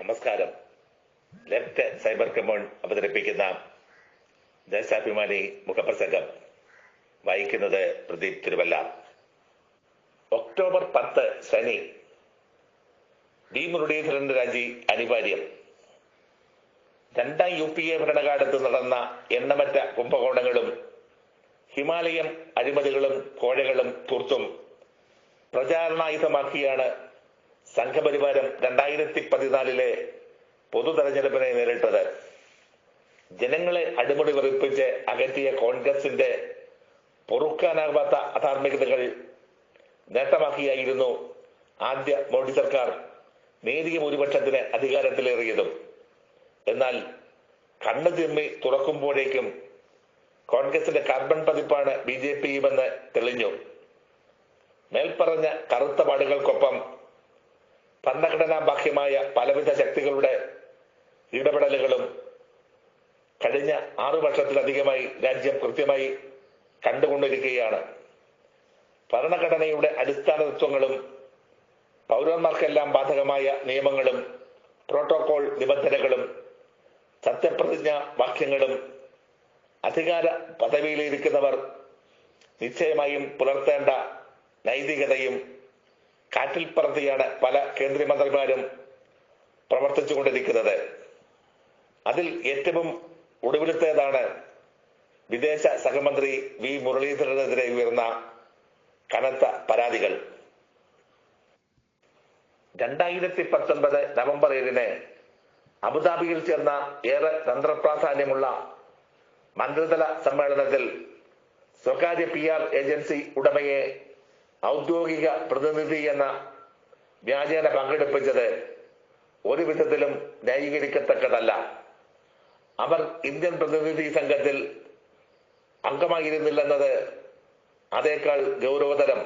നമസ്കാരം. Left cyber come on അവതരിപ്പിക്കുന്ന ദേശാഭിമാനി മുഖപ്രസംഗം വായിക്കുന്നത് പ്രദീപ് തിരുവല്ല. ഒക്ടോബർ പത്ത് ശനി ഡി മുരളീധരന്റെ രാജി അനിവാര്യം. രണ്ടാം യു പി എ ഭരണകാലത്ത് നടന്ന എണ്ണമറ്റ കുംഭകോണങ്ങളും ഹിമാലയം അഴിമതികളും കോഴകളും തൂർത്തും പ്രചാരണായുധമാക്കിയാണ് സംഘപരിവാരം രണ്ടായിരത്തി പതിനാലിലെ പൊതു തെരഞ്ഞെടുപ്പിനെ നേരിട്ടത്. ജനങ്ങളെ അടിമുടി വെറുപ്പിച്ച് അകറ്റിയ കോൺഗ്രസിന്റെ പൊറുക്കാനാകാത്ത അധാർമികതകൾ നേട്ടമാക്കിയായിരുന്നു ആദ്യ മോഡി സർക്കാർ നേരിയ ഭൂരിപക്ഷത്തിന് അധികാരത്തിലേറിയതും. എന്നാൽ കണ്ണു തിമ്മി തുറക്കുമ്പോഴേക്കും കോൺഗ്രസിന്റെ കാർബൺ പതിപ്പാണ് ബി ജെ പിയുമെന്ന് തെളിഞ്ഞു. മേൽപ്പറഞ്ഞ കറുത്ത പാടുകൾക്കൊപ്പം ഭരണഘടനാ ബാഹ്യമായ പലവിധ ശക്തികളുടെ ഇടപെടലുകളും കഴിഞ്ഞ ആറു വർഷത്തിലധികമായി രാജ്യം കൃത്യമായി കണ്ടുകൊണ്ടിരിക്കുകയാണ്. ഭരണഘടനയുടെ അടിസ്ഥാന തത്വങ്ങളും പൗരന്മാർക്കെല്ലാം ബാധകമായ നിയമങ്ങളും പ്രോട്ടോകോൾ നിബന്ധനകളും സത്യപ്രതിജ്ഞ വാക്യങ്ങളും അധികാര പദവിയിലിരിക്കുന്നവർ നിശ്ചയമായും പുലർത്തേണ്ട നൈതികതയും കാറ്റിൽ പറത്തിയാണ് പല കേന്ദ്രമന്ത്രിമാരും പ്രവർത്തിച്ചുകൊണ്ടിരിക്കുന്നത്. അതിൽ ഏറ്റവും ഒടുവിലത്തേതാണ് വിദേശ സഹമന്ത്രി വി. മുരളീധരനെതിരെ ഉയർന്ന കനത്ത പരാതികൾ. രണ്ടായിരത്തി പത്തൊൻപത് നവംബർ ഏഴിന് അബുദാബിയിൽ ചേർന്ന ഏറെ തന്ത്രപ്രാധാന്യമുള്ള മന്ത്രിതല സമ്മേളനത്തിൽ സ്വകാര്യ പി ആർ ഏജൻസി ഉടമയെ ഔദ്യോഗിക പ്രതിനിധി എന്ന വ്യാജേന പങ്കെടുപ്പിച്ചത് ഒരു വിധത്തിലും ന്യായീകരിക്കത്തക്കതല്ല. അവർ ഇന്ത്യൻ പ്രതിനിധി സംഘത്തിൽ അംഗമായിരുന്നില്ലെന്നത് അതേക്കാൾ ഗൗരവതരം.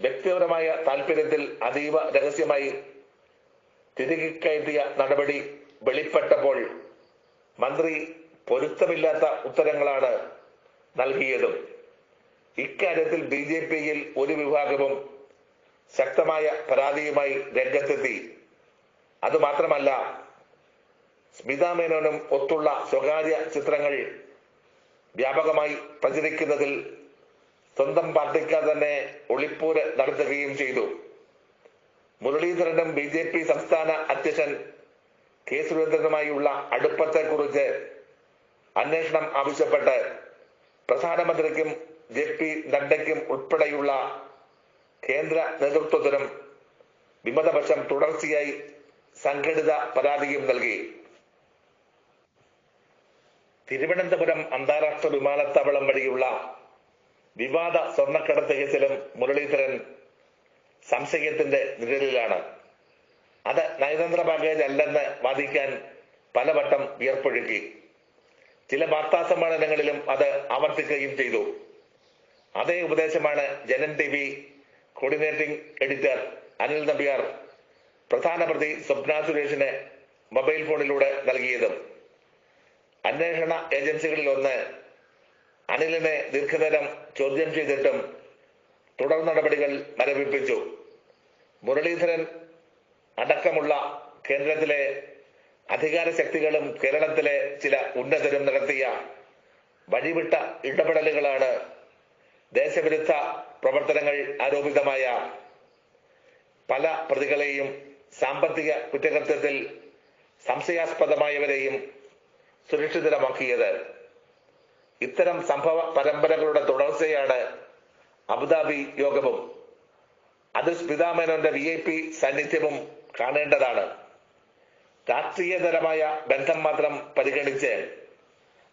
വ്യക്തിപരമായ താല്പര്യത്തിൽ അതീവ രഹസ്യമായി തിരികെ കയറ്റിയ നടപടി വെളിപ്പെട്ടപ്പോൾ മന്ത്രി പൊരുത്തമില്ലാത്ത ഉത്തരങ്ങളാണ് നൽകിയതും. ഇക്കാര്യത്തിൽ ബി ജെ പിയിൽ ഒരു വിഭാഗവും ശക്തമായ പരാതിയുമായി രംഗത്തെത്തി. അതുമാത്രമല്ല സ്മിതാ മേനോനും ഒത്തുള്ള സ്വകാര്യ ചിത്രങ്ങൾ വ്യാപകമായി പ്രചരിക്കുന്നതിൽ സ്വന്തം പാർട്ടിക്കാർ തന്നെ ഒളിപ്പൂര് നടത്തുകയും ചെയ്തു. മുരളീധരനും ബി ജെ പി സംസ്ഥാന അധ്യക്ഷൻ കെ സുരേന്ദ്രനുമായുള്ള അടുപ്പത്തെക്കുറിച്ച് അന്വേഷണം ആവശ്യപ്പെട്ട് പ്രധാനമന്ത്രിക്കും ജെ പി നഡ്ഡയ്ക്കും ഉൾപ്പെടെയുള്ള കേന്ദ്ര നേതൃത്വത്തിനും വിമതപക്ഷം തുടർച്ചയായി സംഘടിത പരാതിയും നൽകി. തിരുവനന്തപുരം അന്താരാഷ്ട്ര വിമാനത്താവളം വഴിയുള്ള വിവാദ സ്വർണക്കടത്ത് കേസിലും മുരളീധരൻ സംശയത്തിന്റെ നിഴലിലാണ്. അത് നയതന്ത്ര പാക്കേജ് അല്ലെന്ന് വാദിക്കാൻ പലവട്ടം വിയർപ്പൊഴുക്കി. ചില വാർത്താ സമ്മേളനങ്ങളിലും അത് ആവർത്തിക്കുകയും ചെയ്തു. അതേ ഉപദേശമാണ് Janam T V coordinating editor Anil Nambiar പ്രധാന പ്രതി സ്വപ്ന സുരേഷിന് മൊബൈൽ ഫോണിലൂടെ നൽകിയതും. അന്വേഷണ ഏജൻസികളിൽ ഒന്ന് അനിലിനെ ദീർഘനേരം ചോദ്യം ചെയ്തിട്ടും തുടർ നടപടികൾ മരവിപ്പിച്ചു. മുരളീധരൻ അടക്കമുള്ള കേന്ദ്രത്തിലെ അധികാര ശക്തികളും കേരളത്തിലെ ചില ഉന്നതരും നടത്തിയ വഴിവിട്ട ഇടപെടലുകളാണ് ദേശവിരുദ്ധ പ്രവർത്തനങ്ങൾ ആരോപിതമായ പല പ്രതികളെയും സാമ്പത്തിക കുറ്റകൃത്യത്തിൽ സംശയാസ്പദമായവരെയും സുരക്ഷിതരമാക്കിയത്. ഇത്തരം സംഭവ പരമ്പരകളുടെ തുടർച്ചയാണ് അബുദാബി യോഗവും അത് സ്മിതാമേനോന്റെ വി ഐ പി സാന്നിധ്യവും കാണേണ്ടതാണ്. രാഷ്ട്രീയതരമായ ബന്ധം മാത്രം പരിഗണിച്ച്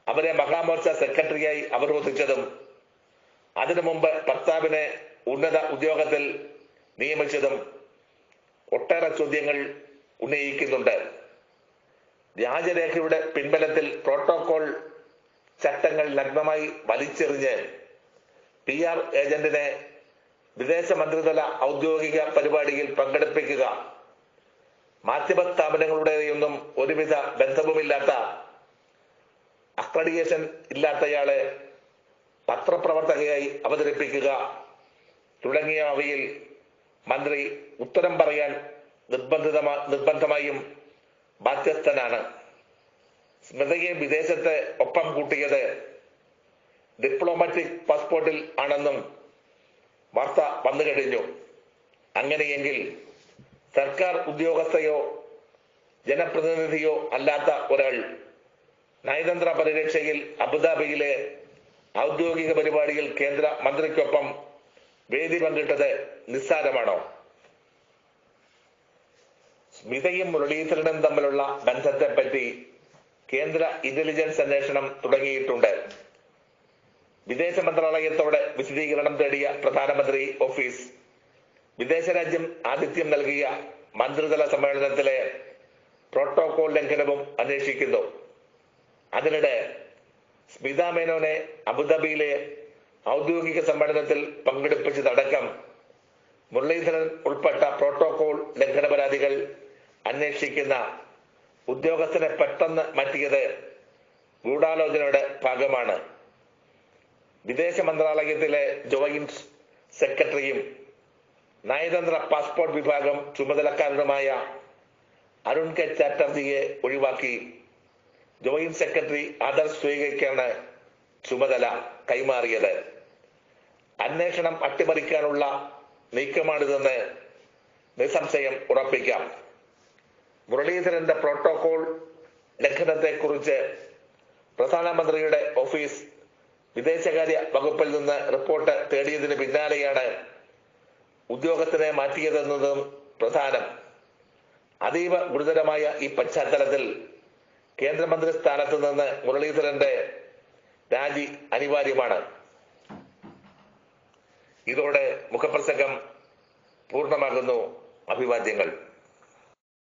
അവരെ മഹാമോർച്ച സെക്രട്ടറിയായി അവരോധിച്ചതും അതിനു മുമ്പ് ഭർത്താവിനെ ഉന്നത ഉദ്യോഗത്തിൽ നിയമിച്ചതും ഒട്ടേറെ ചോദ്യങ്ങൾ ഉന്നയിക്കുന്നുണ്ട്. വ്യാജരേഖയുടെ പിൻബലത്തിൽ പ്രോട്ടോകോൾ ചട്ടങ്ങൾ നഗ്നമായി വലിച്ചെറിഞ്ഞ് പി ആർ ഏജന്റിനെ വിദേശ മന്ത്രിതല ഔദ്യോഗിക പരിപാടിയിൽ പങ്കെടുപ്പിക്കുക. മാധ്യമ സ്ഥാപനങ്ങളുടെയൊന്നും ഒരുവിധ ബന്ധവുമില്ലാത്ത അക്രഡിയേഷൻ ഇല്ലാത്തയാളെ പത്രപ്രവർത്തകയായി അവതരിപ്പിക്കുക. തുടങ്ങിയ അവയിൽ മന്ത്രി ഉത്തരം പറയാൻ നിർബന്ധിതമാ നിർബന്ധമായും ബാധ്യസ്ഥനാണ്. സ്മൃതിയെ വിദേശത്ത് ഒപ്പം കൂട്ടിയത് ഡിപ്ലോമാറ്റിക് പാസ്പോർട്ടിൽ ആണെന്നും വാർത്ത വന്നു കഴിഞ്ഞു. അങ്ങനെയെങ്കിൽ സർക്കാർ ഉദ്യോഗസ്ഥയോ ജനപ്രതിനിധിയോ അല്ലാത്ത ഒരാൾ നയതന്ത്ര പരിരക്ഷയിൽ അബുദാബിയിലെ ഔദ്യോഗിക പരിപാടിയിൽ കേന്ദ്ര മന്ത്രിക്കൊപ്പം വേദി പങ്കിട്ടത് നിസ്സാരമാണോ? സ്മിതയും മുരളീധരനും തമ്മിലുള്ള ബന്ധത്തെ പറ്റി കേന്ദ്ര ഇന്റലിജൻസ് അന്വേഷണം തുടങ്ങിയിട്ടുണ്ട്. വിദേശ മന്ത്രാലയത്തോട് വിശദീകരണം തേടിയ പ്രധാനമന്ത്രി ഓഫീസ് വിദേശ രാജ്യം ആതിഥ്യം നൽകിയ മന്ത്രിതല സമ്മേളനത്തിലെ പ്രോട്ടോകോൾ ലംഘനവും അന്വേഷിക്കുന്നു. അതിനിടെ സ്മിത മേനോനെ അബുദാബിയിലെ ഔദ്യോഗിക സമ്മേളനത്തിൽ പങ്കെടുപ്പിച്ചതടക്കം മുരളീധരൻ ഉൾപ്പെട്ട പ്രോട്ടോകോൾ ലംഘന പരാതികൾ അന്വേഷിക്കുന്ന ഉദ്യോഗസ്ഥനെ പെട്ടെന്ന് മാറ്റിയത് ഗൂഢാലോചനയുടെ ഭാഗമാണ്. വിദേശ മന്ത്രാലയത്തിലെ ജോയിന്റ് സെക്രട്ടറിയും നയതന്ത്ര പാസ്പോർട്ട് വിഭാഗം ചുമതലക്കാരനുമായ അരുൺ കെ ചാറ്റർജിയെ ഒഴിവാക്കി. ജോയിന്റ് സെക്രട്ടറി അദർ സ്വീകരിക്കാണ് ചുമതല കൈമാറിയത്. അന്വേഷണം അട്ടിമറിക്കാനുള്ള നീക്കമാണിതെന്ന് നിസ്സംശയം ഉറപ്പിക്കാം. മുരളീധരന്റെ പ്രോട്ടോകോൾ ലംഘനത്തെക്കുറിച്ച് പ്രധാനമന്ത്രിയുടെ ഓഫീസ് വിദേശകാര്യ വകുപ്പിൽ നിന്ന് റിപ്പോർട്ട് തേടിയതിന് പിന്നാലെയാണ് ഉദ്യോഗത്തിനെ മാറ്റിയതെന്നതും പ്രധാനം. അതീവ ഗുരുതരമായ ഈ പശ്ചാത്തലത്തിൽ കേന്ദ്രമന്ത്രി സ്ഥാനത്ത് നിന്ന് മുരളീധരന്റെ രാജി അനിവാര്യമാണ്. ഇതോടെ മുഖപ്രസംഗം പൂർണമാകുന്നു. അഭിവാദ്യങ്ങൾ.